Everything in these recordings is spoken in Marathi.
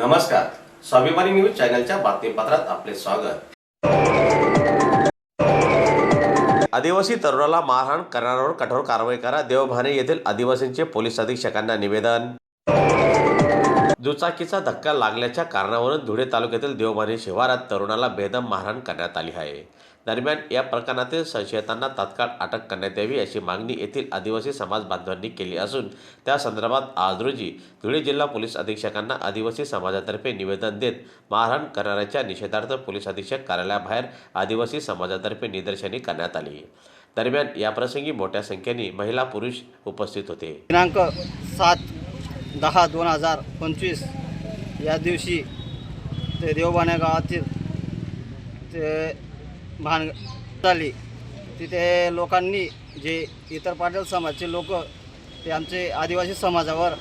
नमस्कार. स्वाभिमानी न्यूज चॅनलच्या बातमीपत्रात आपले स्वागत. आदिवासी तरुणाला मारहाण करणाऱ्यावर कठोर कारवाई करा. देवभाने येथील आदिवासींचे पोलीस अधीक्षकांना निवेदन. दुचाकीचा धक्का लागल्याच्या कारणावरून धुळे तालुक्यातील देवभाने शिवारात तरुणाला बेदम मारहाण करण्यात आली आहे. दरम्यान या प्रकरणातील संशयितांना तात्काळ अटक करण्यात यावी अशी मागणी येथील आदिवासी समाज बांधवांनी केली असून त्या संदर्भात आज रोजी धुळे जिल्हा पोलीस अधीक्षकांना आदिवासी समाजातर्फे निवेदन देत मारहाण करणाऱ्याच्या निषेधार्थ पोलीस अधीक्षक कार्यालयाबाहेर आदिवासी समाजातर्फे निदर्शने करण्यात आली. दरम्यान याप्रसंगी मोठ्या संख्येने महिला पुरुष उपस्थित होते. दिनांक सात दहा दोन हजार पंचवीस या दिवशी ते देवबाण्या गावातील ते भान झाली. तिथे लोकांनी जे इतर पाटील समाजचे लोक ते आमचे आदिवासी समाजावर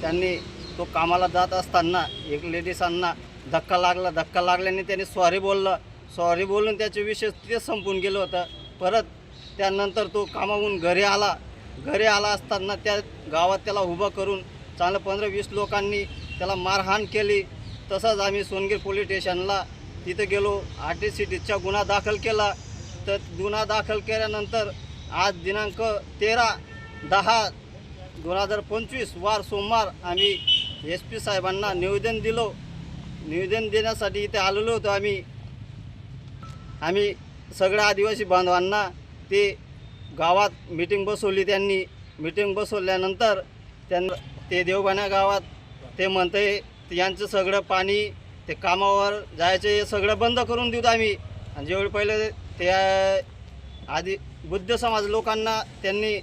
त्यांनी तो कामाला जात असताना एक लेडीजांना धक्का लागला धक्का लागल्याने त्यांनी सॉरी बोललं. सॉरी बोलून त्याचे विषय ते संपून गेलं होतं. परत त्यानंतर तो कामावून घरी आला. घरी आला असताना त्या गावात त्याला उभं करून चांगलं पंधरा वीस लोकांनी त्याला मारहाण केली. तसंच आम्ही सोनगीर पोलीस स्टेशनला तिथं गेलो. आर टी सी टीचा गुन्हा दाखल केला. तर गुन्हा दाखल केल्यानंतर आज दिनांक तेरा दहा दोन हजार पंचवीस वार सोमवार आम्ही एस पी साहेबांना निवेदन दिलो. निवेदन देण्यासाठी इथे आलेलो होतो आम्ही. आम्ही सगळ्या आदिवासी बांधवांना ते गावात मीटिंग बसवली त्यांनी. मीटिंग बसवल्यानंतर त्यांना ते देवबाण्या गावात ते म्हणते यांचं सगळं पाणी ते कामावर जायचं हे सगळं बंद करून देऊ आम्ही. आणि जेवढे पहिले ते आधी बुद्ध समाज लोकांना त्यांनी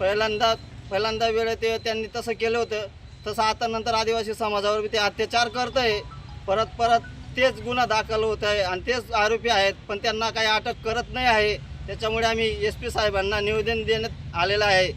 पहिल्यांदा पहिल्यांदा वेळ ते त्यांनी तसं केलं होतं. तसं आता नंतर आदिवासी समाजावर बी ते अत्याचार करत आहे परत परत तेच गुन्हा दाखल होत आहे आणि तेच आरोपी आहेत पण त्यांना काही अटक करत नाही आहे. त्याच्यामुळे आम्ही एस पी साहेबांना निवेदन देण्यात आलेलं आहे.